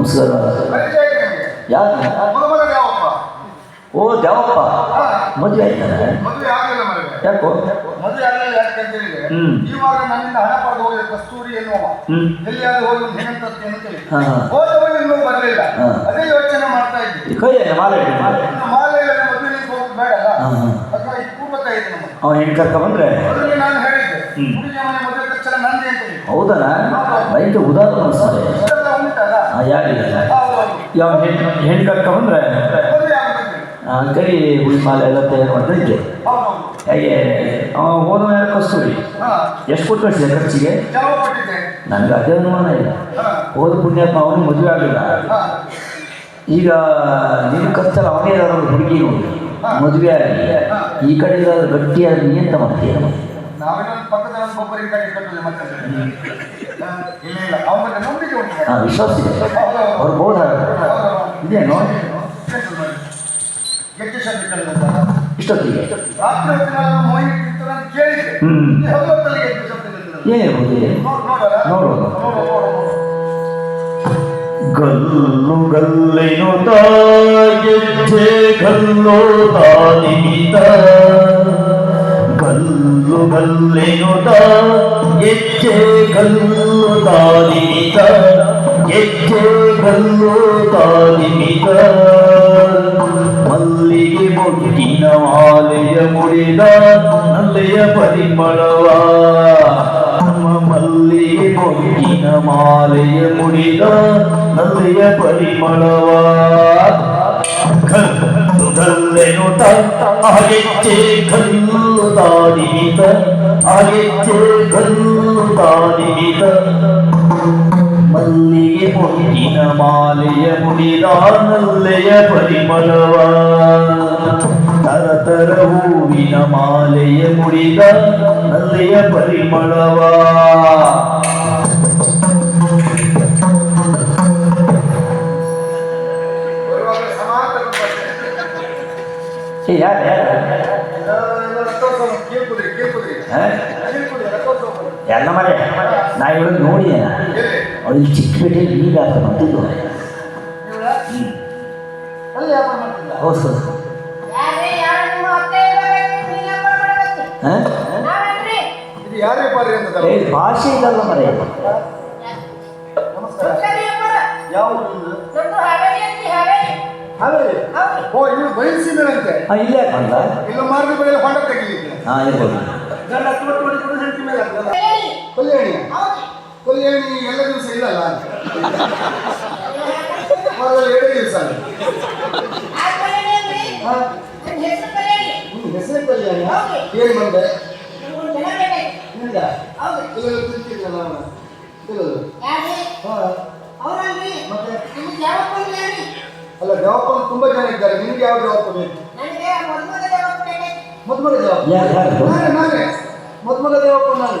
ನಮಸ್ಕಾರ? ಯಾರು ಓ, ದೇವಪ್ಪ. ಮದುವೆ ಮದುವೆ ಯಾಕೋ? ಹೋಗಿ ಅವ ಹೆಣ್ಣು ಕರ್ಕ ಬಂದ್ರೆ? ಮೊದಲಿಗೆ ನಾನು ಹೇಳಿದ್ದೆ ಯಾರಿಲ್ಲ ಯಾವ ಹೆಣ್ಣು ಹೆಣ್ಣು ಕರ್ಕ ಬಂದ್ರೆ? ಮದುವೆ ಆ, ಕೈ ಹುಳಿ ಮಾಲೆ ಎಲ್ಲ ತಯಾರು ಮಾಡ್ತಾ ಇದ್ದೆ. ಹೇಗೆ ಅವ ಹೋದ ಮೇಲೆ ಕಸ್ತೂರಿ. ಎಷ್ಟು ಕೊಟ್ಟು ಕಳಿಸಿದೆ ಖರ್ಚಿಗೆ? ನನಗೆ ಅದೇ ಅನುಮಾನ ಇಲ್ಲ. ಹೋದ ಪುಣ್ಯಾತ್ಮ ಅವನು ಮದುವೆ ಆಗಲಿಲ್ಲ ಈಗ ನಿನ್ನ ಖರ್ಚಲ್ಲ ಅವನೇ ಯಾರು ಹುಡುಗಿ ನೋಡಿ. ಮದುವೆ ಆಗಿ. ಈ ಕಡೆಯಿಂದ ಗಟ್ಟಿಯಾಗಿ ಎಂತ ಮಾಡ್ತೀಯ ಇಲ್ಲ ಇಲ್ಲ ನಂಬಿಕೆ ವಿಶ್ವಾಸ ಇದೆ ಅವ್ರು ಬೋಧ ಇದೇನು ಇಷ್ಟೊತ್ತಿಗೆ ರಾತ್ರಿ ಮೋಹಿನಿ ಕೇಳಿದೆ ಏನಿರ್ಬೋದು ಇದು? ನೋಡ್ ನೋಡಲ್ಲ ನೋಡು. ನೋಡು, ನೋಡು, ನೋಡು. ಗಲ್ಲು ಗಲ್ಲೆನು ತಾಗೆಜ್ಜೆ ಗಲ್ಲು ತಾನಿಮಿತ ಗಲ್ಲು ಗಲ್ಲೆನು ಗೆಜ್ಜೆ ಗಲ್ಲು ತಾನಿಮಿತ ಗೆಜ್ಜೆ ಗಲ್ಲು ತಾನಿಮಿತ ಮಲ್ಲಿಗೆ ಮೊಗ್ಗಿನ ಮಾಲೆಯ ಮುಡಿದ ನಲ್ಲೆಯ ಪರಿಮಳವ. ಮಲ್ಲಿಗೆ ಬೊಟ್ಟಿನ ಮಾಲೆಯ ಮುಡಿದ ನಲ್ಲೆಯ ಪರಿಮಳವ. ಕಲ್ಲು ಗಲ್ಲೆನುತ ಅಗೆಚ್ಚೆ ಕಲ್ಲು ತಾನಿಮಿತ ಅಗೆಚ್ಚೆ ಕಲ್ಲು ತಾನಿಮಿತ ಮಲ್ಲಿಗೆ ಮೊಗ್ಗಿನ ಮಾಲೆಯ ಮುಡಿದ ನಲ್ಲೆಯ ಪರಿಮಳವ ತರತರ ಹೂವಿನ ಮಾಲೆಯ ಮುಡಿದ ನಲ್ಲೆಯ ನಮಸ್ಕಾರ ಮರೆ ನಾ ಯಾವ ಊರಿನಿಂದ? ದೊಡ್ಡ ಚಿಕ್ಕ ಅಂತಿ ಈಗ? ಹೌದು ಓ ಇವ್ರು ಬಯಸಿದ್ರಂತೆ ಹಾಂ ಇಲ್ಲೇ ಬಂದ. ಇಲ್ಲ ಮಾರ್ಗ ಬೆಳೆ ಹೊಂಡ ತೆಗಿಲಿಕ್ಕೆ. ಹಾಂ ಇರ್ಬೋದು. ಕಲ್ಯಾಣಿ ಹೌದು. ಕಲ್ಯಾಣಿ ಎಲ್ಲ ದಿವಸ ಇಲ್ಲಲ್ಲ? ವಾರದಲ್ಲಿ ಎರಡು ದಿವಸ. ಅಲ್ಲ ಆ ಕಲ್ಯಾಣಿ ಹಾ? ನನ್ನ ಹೆಸರು ಕಲ್ಯಾಣಿ. ಏನ್ ಬಂದೆ. ನಿಮ್ಗೊಂದು ಜನ ಬೇಕಾಯ್ತು ಹೌದು. ಕೆಲವರು ತಿಂತಿದ್ದ ನಾನು ಕೆಲವರು ಯಾರೇ? ಹಾ. ಅವರಲ್ಲಿ ಮತ್ತೆ? ನಿಮ್ಗೆ ಯಾವ ಕಲ್ಯಾಣಿ ಅಲ್ಲ ಜವಾಬ್ದಾರಿ ತುಂಬಾ ಜನ ಇದ್ದಾರೆ. ನಿಮ್ಗೆ ಯಾವ ಜವಾಬ್ದಾರಿ ಬೇಕು? ಯಾರು ಯಾರು? ನಾನೇ ಮದ್ಮಗ ಜವಾಬ್ದಾರಿ ನಾನು.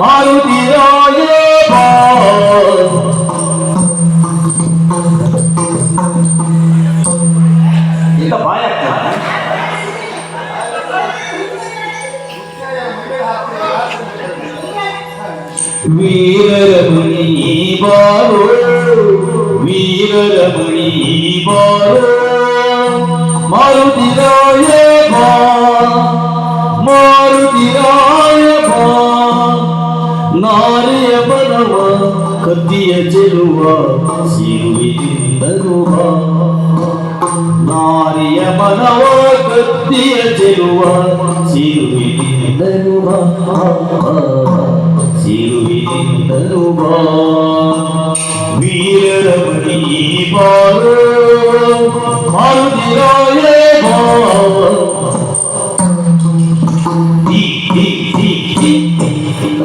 ಮನೆ ಇಲ್ಲ ಇಲ್ಲ ವಾತಾವರಣ ದೋಷ ಹೌದು ದಿನಕ್ಕೊಂದು ವಾತಾವರಣ ಅಲ್ಲ ಹಾಗೆಲ್ಲ ಈ ವಿಷಯ ಹೌದು ಹೌದು ಆ ಪ್ರಭಾವ ನಿಮ್ಮಲ್ಲಿ ಬೀಳ್ತದೆ ಹಾ ಹಾ ನಾನೇ ನಾನೇ ನಾನೇ ಹಾ ವೀರಮಣಿ ಬಾರ ಮಾರುತಿರಾಯ ಈಗ ಬಾಯ ವೀರಮಣಿ ಬಾರೋ ವೀರಮಣಿ ಬಾರೋ ಮಾರುತಿರಾಯ ಬಾ ಮಾರುತಿರಾಯ ಬಾ ನಾರಿಯ ಬಲವ ಕತ್ತಿಯ ಚೆಲುವ ಸಿರುವಿನಿಂದನು ಬಾ ನಾರಿಯ ಮನವ ಕತ್ತಿಯ ಚೆಲುವ ಸಿರುವಿನಿಂದನು ಬಾ ಸಿರುವಿನಿಂದನು ಬಾ ವೀರರಮಣಿ ಬಾರೋ ಮಾರುತಿರಾಯೇ ಬಾರೋ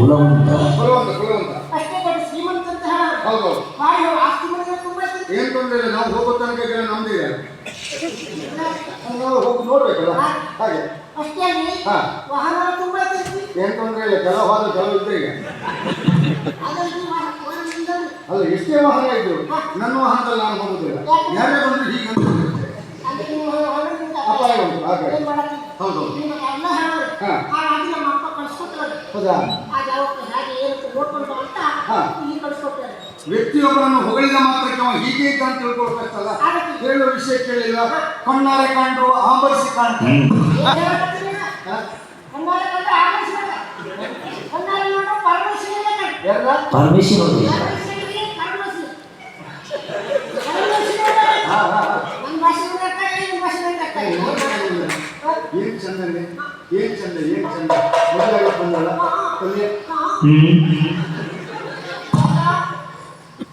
ಇರ್ತದೆ. ಏನ್ ತೊಂದ್ರೆ ಇಲ್ಲ ನಾವು ಹೋಗೋ ತನಕ ನಾವು ಹೋಗಿ ನೋಡ್ಬೇಕಲ್ಲ? ಹಾಗೆ. ಏನ್ ತೊಂದ್ರೆ ಇಲ್ಲ ಕೆಲವು ಹೋದ ಕೆಲವು ನಿಂದವ್ರು. ಅಲ್ಲ ಎಷ್ಟೇ ವಾಹನ ಇದ್ರು ನನ್ನ ವಾಹನದಲ್ಲಿ ನಾನು ಹೋಗುದಿಲ್ಲ ಯಾರೇ ಬಂದ್ರು ಹೀಗೆ ಅಪಾಯ ಉಂಟು, ಹಾಗೆ. ಹೌದು. ಹಾ. ಹೌದಾ. ವ್ಯಕ್ತಿಯೊಬ್ಬರನ್ನು ಹೊಗಳಿದ ಮಾತ್ರಕ್ಕೆ ಅವ ಹೀಗೆ ಇದ್ದ ಅಂತ ತಿಳ್ಕೊಳ್ಬೇಕಲ್ಲ ಹೇಳುವ ವಿಷಯ ಕೇಳಿಲ್ಲ. ಕಣ್ಣಾರೆ ಕಂಡು ಆಂಬರಿಸಿ ಕಾಣ್ತಾನೆ. ಏನ್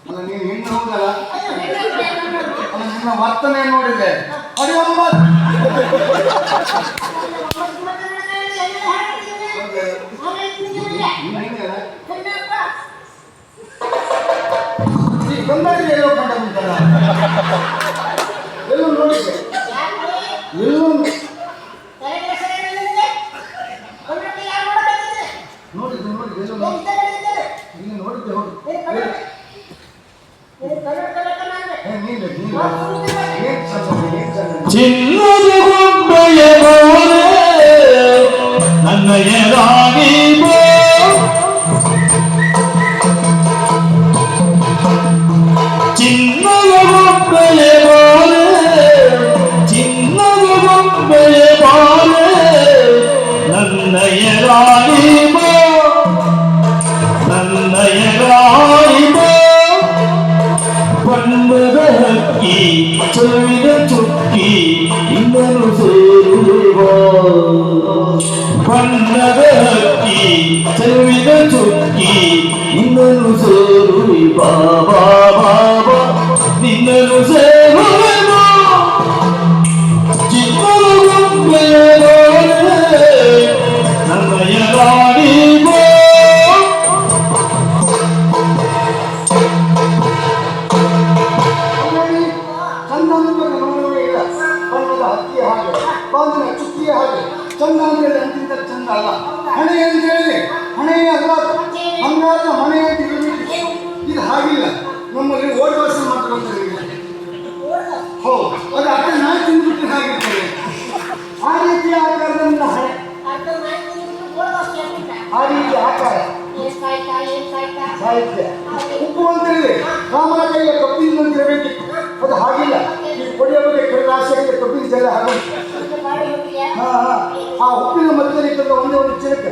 ಅಲ್ಲ ನೀನು ಹೆಣ್ಣು ವರ್ತನೆ ನೋಡಿದೆ ಹೆಂಗಲ್ಲ? ಈ ಕನ್ನಡಿಗೆ ಎಲ್ಲೋ ಕಂಡ ಎಲ್ಲೂ ನೋಡಿದ್ದೆ. ಎಲ್ಲೋ ನೋಡಿದ್ದೆ ನೋಡಿದ್ದೆ ಎಲ್ಲೋ ನೋಡಿದ್ದೆ ನೀನು ನೋಡಿದ್ದೆ ಹೌದು ಏ, ನೀನು ನೀನು ಏನ್ ಚಂದ ಏನ್ baba ನಮ್ಮಲ್ಲಿ ಓಟ್ ವರ್ಷ ಈಗ. ಹೌದು ಅದು ಅಕ್ಕ ನಾಯಿ ತಿಂದ್ಬಿಟ್ರೆ ಹಾಗಿರ್ತದೆ. ಆ ರೀತಿ ಆಕಾರದಿಂದ ಆ ರೀತಿ ಆಕಾರ ಸಾಹಿತ್ಯ. ಉಪ್ಪು ಅಂತ ಹೇಳಿ ರಾಮನ ಕೈಯ ಕಬ್ಬಿನ ಅಂತ ಇರಬೇಕಿತ್ತು ಅದು ಹಾಗಿಲ್ಲ. ಈ ಕೊಡಿಯ ಬಗ್ಗೆ ಕಡಿದ ಆಸೆಗೆ ಕಬ್ಬಿನ ಜಲ ಹಾಕೋದು ಹಾ ಹಾ. ಆ ಉಪ್ಪಿನ ಮಧ್ಯದಲ್ಲಿ ಒಂದೇ ಒಂದು ಚಿರಕ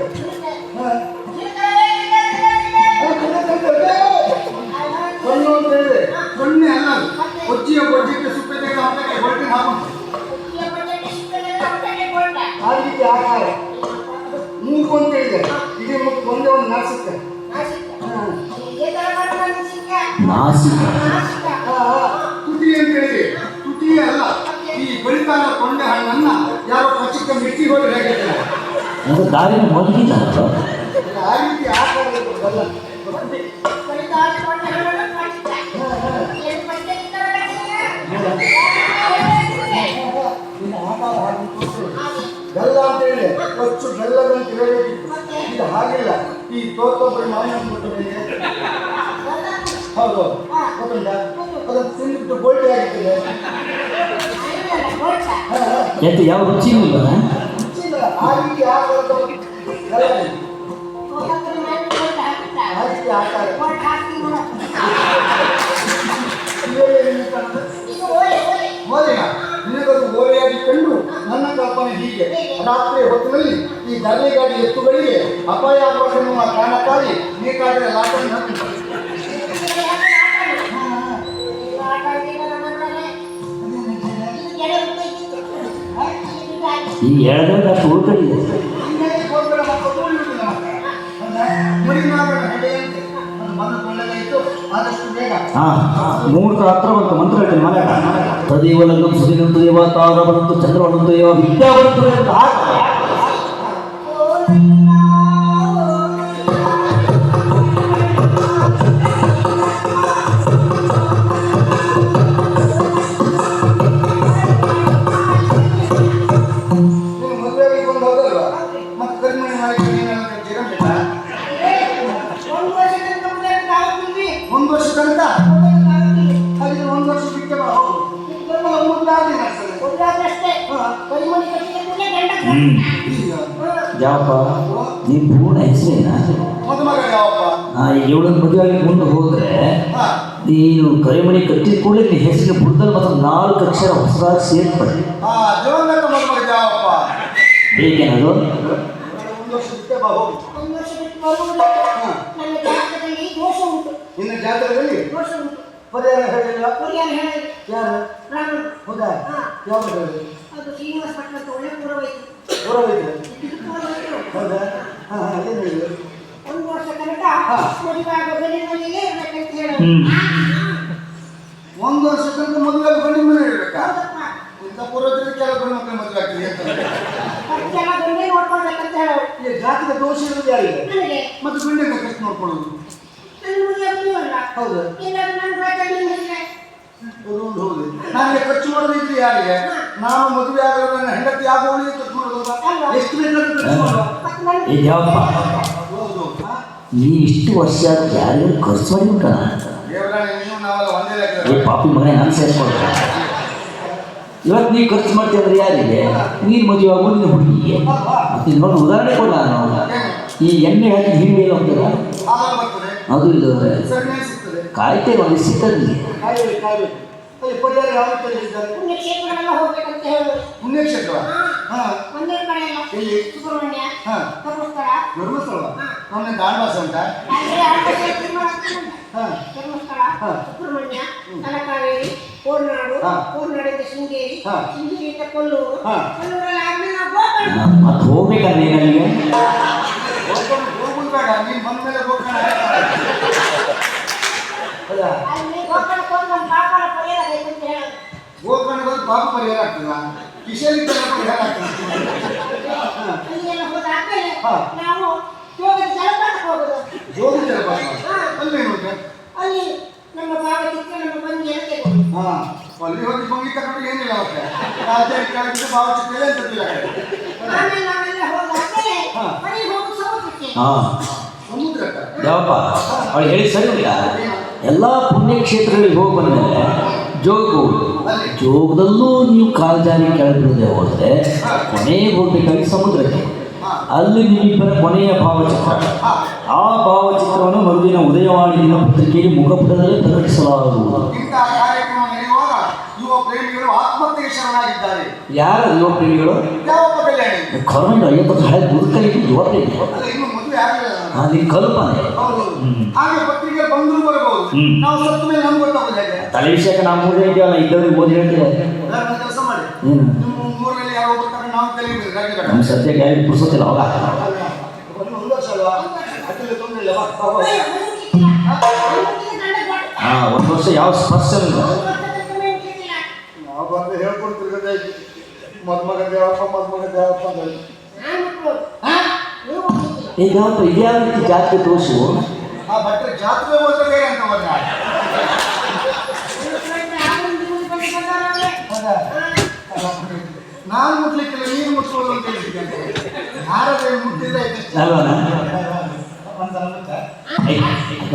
ಹೇಳಿದ್ರೆ ಸೊನ್ನೆ ಅಲ್ಲ ಅದು ಕೊಚ್ಚಿಯ ಬೊಜ್ಜಿಗೆ ಸುಪ್ಪೆ ತೆಗೆದು ಹಾಕಕ್ಕೆ ಹೊಟ್ಟಿಗೆ ಹಾಕೊಂಡು ಆ ರೀತಿ ಆಕಾರ ಮೂಗು ಅಂತ ಹೇಳಿದೆ ಇಡೀ ಮುಖ ಒಂದೇ ಒಂದು ನಾಸಿಕ ನಾಸಿಕ ಹಾ ಹಾ ತುಟಿ ಅಂತ ಹೇಳಿದೆ ತುಟಿಯೇ ಅಲ್ಲ ಈ ಬಳಿತಾದ ಕೊಂಡೆ ಹಣ್ಣನ್ನ ಯಾರೋ ಕಚ್ಚಿಕ ಮಿಟ್ಟಿ ಹೋದ್ರೆ ಹೇಗಿರ್ತಾರೆ ಅದು ದಾರಿನ ಮಲಗಿದ್ದಾರ ನಿಮ್ಮ ಆಟ ಬೆಲ್ಲ ಅಂತ ಹೇಳಿ ಕೊಚ್ಚು ಬೆಲ್ಲ ಅಂತ ಹೇಳಬೇಕಿತ್ತು. ಇದು ಹಾಗಿಲ್ಲ. ಈ ತೋತೊಬ್ಬರು ಮಾವಿನ ಕೊಟ್ಟಿದ್ದೇನೆ ಹೌದು. ಗೊತ್ತುಂಟ? ಅದನ್ನು ತಿಂದ್ಬಿಟ್ಟು ಗೋಲ್ಟಿ ಆಗಿರ್ತದೆ. ಎಂತ ಯಾವ ರುಚಿ ಇಲ್ಲ ಹಾಗೆ ಯಾರು ಹಾಗೆ ಹಾಕ್ತಾರೆ ಈ ಗಾಡಿ ಗಾಡಿ ಎತ್ತುಗಳಿಗೆ ಅಪಾಯ ಆಗುವ ಕಾರಣಕ್ಕಾಗಿ ಬೇಕಾದರೆ ಲಾಟರಿ ಹಾಕಿ ಈ ಎಳ್ದಾಗ ಅಷ್ಟು ಉಳ್ಕೊಂಡಿದೆ ಹತ್ರ ಬಂತು ಮಂತ್ರ ಹೇಳ್ತೀನಿ ಮನೆ ತದೇವಲಗಂ ಸುದಿನಂತು ದೇವ ತಾರ ಬಂತು ಚಂದ್ರವನಂತು ದೇವ ವಿದ್ಯಾ ಬಂತು ಅಂತ ಯಾವಪ್ಪ? ನೀನ್ ಪೂರ್ಣ ಹೆಸರೇನ? ಇವಳನ್ನ ಯಾವಪ್ಪ? ಆ ಏಳನ ಮದುವೆ ಆಗಿ ಮುಂದೆ ಹೋದ್ರೆ ನೀನು ಕರಿಮಣಿ ಕಟ್ಟಿದ ಕೂಡಲೇ ನೀ ಹೆಸರಿನ ಬುಡದಲ್ಲಿ ಮತ್ತು ನಾಲ್ಕು ಅಕ್ಷರ ಹೊಸದಾಗಿ ಸೇರ್ಪಡೆ. ಬೇಕೇನದು ಒಂದು ವರ್ಷ ಬಿಟ್ಟೆ ಬಾ ಹೋಗು ಒಂದು ವರ್ಷ ಬಿಟ್ಟು ಬರುವುದು ನನ್ನ ಜಾತಕದಲ್ಲಿ ದೋಷ ಉಂಟು ನಿನ್ನ ಜಾತಕದಲ್ಲಿ ದೋಷ ಉಂಟು ಪರಿಹಾರ ಹೇಳಿಲ್ಲ. ಪರಿಹಾರ ಹೇಳಿ ಯಾರು? ರಾಮನು. ಹೌದಾ ಯಾವ ಯಾವ್ದು ಹೇಳಿ ಅದು ಶ್ರೀನಿವಾಸ ಪಟ್ಟಣಕ್ಕೆ ಒಳ್ಳೆ ಪುರವೈತು ಹೊರವೈತೆ ಪುರವೈತು ಹೌದಾ ಹಾಂ ಹಾ ಏನು ಹೇಳಿದ್ರು ಒಂದು ವರ್ಷ ತನಕ ಹಾ. ಮದುವೆ ಇರ್ಬೇಕಂತ ಹ್ಮ್. ಒಂದು ವರ್ಷ ತನಕ ಮದುವೆ ಗಂಡಿನ ಮನೆ ಹೇಳಬೇಕಾ ಹೌದಪ್ಪ. ಇಂಥ ಪೂರ್ವಜರು ಕೆಲವು ಗಂಡು ಮಕ್ಕಳು ಮದುವೆ ಆಗ್ತದೆ ಅಂತ. ಅದಕ್ಕೆಲ್ಲ ಗಂಡೇ ನೋಡ್ಕೊಳ್ಬೇಕಂತ ಹೇಳೋರು ಈ ಜಾತಿಗೆ ದೋಷ ಇರೋದು ಯಾರಿಗೆ? ಮತ್ತೆ ಗಂಡಿನ ಕಷ್ಟ ನೋಡ್ಕೊಳ್ಳೋದು. ಹೌದು. ಏನಾದ್ರು ನನ್ನ ರಾಜ್ಯದಲ್ಲಿ ಹೇಳಿದ್ರೆ ಅದು ಒಂದು ಹೌದು ನನಗೆ ಖರ್ಚು ಮಾಡೋದಿದ್ರೆ ಯಾರಿಗೆ? ನಾನು ಮದುವೆ ಆಗಲು ನನ್ನ ಹೆಂಡತಿ ಆಗುವವಳಿಗೆ ಖರ್ಚು ಮಾಡೋದಲ್ವಾ ಎಷ್ಟು ಬೇಕಾದ್ರೂ ಖರ್ಚು ಮಾಡುವ ಮತ್ತೆ ನನ್ನ ಈಗ ಯಾವಪ್ಪ ಹೌದು ಹಾ? ನೀ ಇಷ್ಟು ವರ್ಷ ಯಾರಿಗೂ ಖರ್ಚು ಮಾಡಿ ಉಂಟ ದೇವರಾಣಿ ನೀವು ನಾವೆಲ್ಲ ಒಂದೇ ಈ ಲೆಕ್ಕ ಪಾಪಿ ಮಗನೇ ನಾನು ಸೇರಿಸ್ಕೊಳ್ತ ಇವತ್ತು ನೀ ಖರ್ಚು ಮಾಡ್ತೀಯ ಅಂದ್ರೆ ಯಾರಿಗೆ? ನೀನು ಮದುವೆ ಆಗೋ ನಿನ್ನ ಹುಡುಗಿಗೆ. ಮತ್ತೆ ಇನ್ನೊಂದು ಉದಾಹರಣೆ ಕೊಡ ನಾನು. ಈ ಎಣ್ಣೆ ಹಾಕಿ ಹಿಂಡಿ ಎಲ್ಲ ಹೋಗ್ತದ? ಹಾಲು ಬರ್ತದೆ ಅದು ಇದು ಕಾಯ್ತೇವೆ ಹಾ ಧರ್ಮಸ್ಥಳ. ನಮ್ಮ ದಾಂಡವಾಸ ಉಂಟಾ ಧರ್ಮಸ್ಥಳ. ಸುಬ್ರಹ್ಮಣ್ಯ ತಲಕಾವೇರಿ ಕೋರ್ನಾಡು ಹಾ. ಕೋರ್ನಾಡಿಂದ ಶೃಂಗೇರಿ ಹಾ. ಶೃಂಗೇರಿಯಿಂದ ಕೊಲ್ಲೂರು. ಹಾ. ಕೊಲ್ಲೂರಲ್ಲಿ ಆದ್ಮೇಲೆ ನಾವು ಗೋಕರ್ಣ ಮತ್ತೆ ಹೋಗ್ಬೇಕಲ್ಲ ನೀನು ಅಲ್ಲಿಗೆ? ಹೋಗ್ಕೊಂಡು ಹೋಗುದು ಬೇಡ ನೀನು ಬಂದ ಮೇಲೆ ಹೋಗ್ಕೊಂಡು ಹೌದಾ ಅಲ್ಲಿ ಗೋಕರ್ಣಕ್ಕೆ ಹೋಗಿ ನಮ್ಮ ಪಾಪನ ಪರಿಹಾರ ಬೇಕಂತ ಹೇಳೋದು ಗೋಕರ್ಣ ಬಂದು ಪಾಪ ಪರಿಹಾರ ಆಗ್ತದ ಕಿಶನ್ ಪರಿಹಾರ ಆಗ್ತದೆ ಹಾ. ಅಲ್ಲಿ ಎಲ್ಲ ಹೋದಾದ್ಮೇಲೆ ಹಾ. ನಾವು ಯೋಗದ ಜಲಪಾತಕ್ಕೆ ಹೋಗೋದು ಜೋಗಿ ಜಲಪಾತ ಹಾ. ಅಲ್ಲಿ ಉಂಟು ಅಲ್ಲಿ ನಮ್ಮ ಭಾವಚಿತ್ರ ನಮ್ಮ ಬಂದಿ ಎಲ್ಲ ತೆಗೆದು ಹಾ ಅಲ್ಲಿ ಹೋಗಿ ಬಂಗಿ ತಗೊಂಡು ಏನಿಲ್ಲ ಮತ್ತೆ ರಾಜ್ಯ ಕೆಳಗಿದ್ದು ಭಾವಚಿತ್ರ ಅಂತ ಆಮೇಲೆ ನಾವೆಲ್ಲ ಹೋದಾದ್ಮೇಲೆ ಹಾ. ಹಾಂ. ಯಾವಪ್ಪ? ಅವಳು ಹೇಳಿ ಸರಿ ಇಲ್ಲ. ಎಲ್ಲ ಪುಣ್ಯಕ್ಷೇತ್ರಗಳಿಗೆ ಹೋಗಿ ಬಂದಮೇಲೆ ಜೋಗಕ್ಕೆ ಹೋಗುದು ಜೋಗದಲ್ಲೂ ನೀವು ಕಾಲು ಜಾರಿ ಕೆಳಗೆ ಬಿಡದೆ ಹೋದರೆ ಕೊನೆಗೆ ಹೋಗ್ಬೇಕಾಗಿ ಸಮುದ್ರಕ್ಕೆ. ಅಲ್ಲಿ ನಿಮ್ಮಿಬ್ಬರ ಕೊನೆಯ ಭಾವಚಿತ್ರ. ಆ ಭಾವಚಿತ್ರವನ್ನು ಮರುದಿನ ಉದಯವಾಣಿ ಪತ್ರಿಕೆಗೆ ಮುಖಪುಟದಲ್ಲಿ ಪ್ರಕಟಿಸಲಾಗುವುದು. ಪ್ರೇಮಿಗಳು ಯಾರ ಯುವ ಪ್ರೇಮಿಗಳು ಕರ್ನಾಟಕ ಐವತ್ತು ಹಳೆ ಬದುಕಲಿಕ್ಕೆ ಯುವ ಪ್ರೇಮಿ ಅಲ್ಲ ಕಲ್ಪನೆ. ಹೌದು. ಹಾಗೆ ಪತ್ರಿಕೆ ಬಂದರೂ ಬರಬಹುದು ನಾವು ಸತ್ತ ಮೇಲೆ ನಮ್ಗೆ ಗೊತ್ತಾಗೋದು ಹೇಗೆ ತಲೆ ವಿಷಯಕ್ಕೆ ನಾವು ಮೂರೇ ಇದೆಯಲ್ಲ ಇದ್ದವ್ರಿಗೆ ಓದಿ ಹೇಳ್ತೀವಿ ಕೆಲಸ ಮಾಡಿ. ಮೂರಲ್ಲಿ ಯಾರೋ ನಾವು ಕಲಿಬೇಕು ನಮ್ಮ ಸದ್ಯಕ್ಕೆ ಯಾರಿಗೆ ಪುರ್ಸೋತಿಲ್ಲ ಅವಾಗ ಒಂದು ವರ್ಷ ಅಲ್ವಾ ತೊಂದರೆ ಇಲ್ಲ. ಹಾಂ ಒಂದು ವರ್ಷ ಯಾವ ಸ್ಪರ್ಶ ಇಲ್ಲ. ನಾವು ಬಂದು ಹೇಳ್ಕೊಂಡು ತಿರ್ಗದೆ ಮದ್ಮಗ ದೇವಪ್ಪ ಮದ್ಮಗ ದೇವಪ್ಪ ಅಂತ ಹೇಳಿ. ನಾನು ಮಕ್ಕಳು. ನೀವು ಮುಳುಗಿದ್ದಿಲ್ಲ. ಈಗ ಯಾವ ರೀತಿ ಜಾತಿ ತೋರಿಸು ಆ ಬಟ್ಟೆ ಜಾತ್ರೆ ಹೋದ್ರೆ ಅಂತ. ನಾನು ಮುಟ್ಲಿಕ್ಕಿಲ್ಲ ನೀನು ಮುಟ್ಕೊಳ್ಳೋದು ಅಂತ ಹೇಳಿದ್ದೆ ಯಾರಾದ್ರೆ ಮುಟ್ಟಿದ್ರೆ ಅಲ್ವಾ?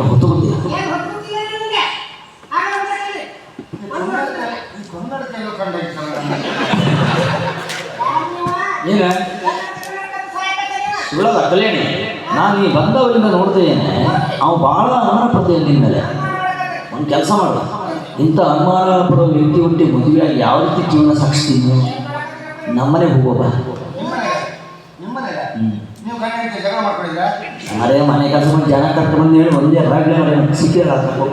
ಹೊತ್ತು ಗೊತ್ತಿಲ್ಲ ಏನ್ ಹೊತ್ಕೊತಿಲ್ಲ ನಿಮ್ಗೆ? ಆಗ ಹೊರಟಲ್ಲಿ. ಒಂದು ವರ್ಷದಲ್ಲಿ. ಈ ಕನ್ನಡಕ್ಕೆ ಎಲ್ಲೋ ಕಂಡಾಯ್ತಲ್ಲ ಯಾರು ನೀವು? ಏನ ಕರ್ನಾಟಕ ಕರ್ನಾಟಕ ಸಾಯಕತ್ತೆ ನೀವು? ಸುಳ್ಳಲ್ಲ ಕಲ್ಯಾಣಿ ಈ ಬಂದವರಿಂದ ನೋಡ್ತೇನೆ ಅವ ಭಾಳ ಅನುಮಾನ ಪಡ್ತೇನೆ ನಿನ್ನ ಮೇಲೆ. ಒಂದು ಕೆಲಸ ಮಾಡ. ಇಂಥ ಅನುಮಾನ ಪಡೋ ವ್ಯಕ್ತಿ ಹುಟ್ಟಿ ಮದುವೆಯಾಗಿ ಯಾವ ರೀತಿ ಜೀವನ ಸಾಗಿಸ್ತೀನಿ ನಮ್ಮನೆ ಹೋಗೋಬ ಅರೆ ಮನೆ ಕೆಲಸ ಮಾಡಿ ಜನ ಕರ್ಕೊಂಡು ಬಂದು ಹೇಳಿ ಒಂದೇ ರಾಗಲೇ ಮಾಡಿ ಸಿಕ್ಕಿರಲ್ಲ ಹಾಕೋ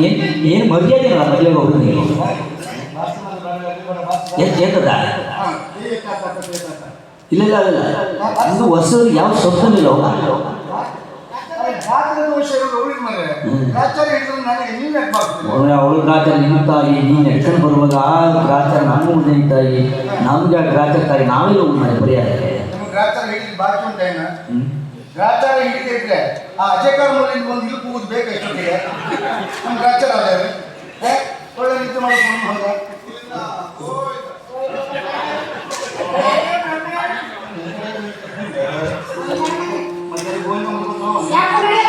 ಏನು ಏನು ಮರ್ಯಾದೆ ಇಲ್ಲ ಮದುವೆಗೆ ಹೋಗೋದು ನೀವು ಏತದ ಇಲ್ಲ ಇಲ್ಲ ಇಲ್ಲ. ಇದು ಹೊಸ ಯಾವ ಶಬ್ದನಿಲ್ಲ? ಅವಳು ಗ್ರಾಚಾರ ನಿಮ್ಮ ತಾಯಿ ನೀನು ಎಟ್ಕೊಂಡು ಬರುವಾಗ ಆ ಗ್ರಾಚಾರ ನಮ್ಮ ಮುಂದೆ ತಾಯಿ ನಮ್ಗೆ ಆ ಗ್ರಾಚಾರ ತಾಯಿ ನಾವೇ ಹೋಗಿ ಮಾಡಿ ಬರೀ ಗ್ರಾಚಾರ ಹಿಡಿದು ಬಾಕಿ ಉಂಟ ಏನು? ಗ್ರಾಚಾರ ಹಿಡಿದಿದ್ರೆ ಆ ಅಜಯಕಾರ ಮೂಲಿಂದ ಒಂದು ಇಲ್ಲಿ ಕೂಗುದು ಬೇಕು ಎಷ್ಟೊತ್ತಿಗೆ ನಮ್ಮ ಗ್ರಾಚಾರ ಅದೇವೆ ಏ ಒಳ್ಳೆ ನಿದ್ದೆ ಮಾಡ್ಕೊಂಡು ಹೋದ ಮತ್ತೆ ಗೋವಿಂದ ಮುಗಿದು ಯಾಕೆ ನಡೆಯಲ್ಲ?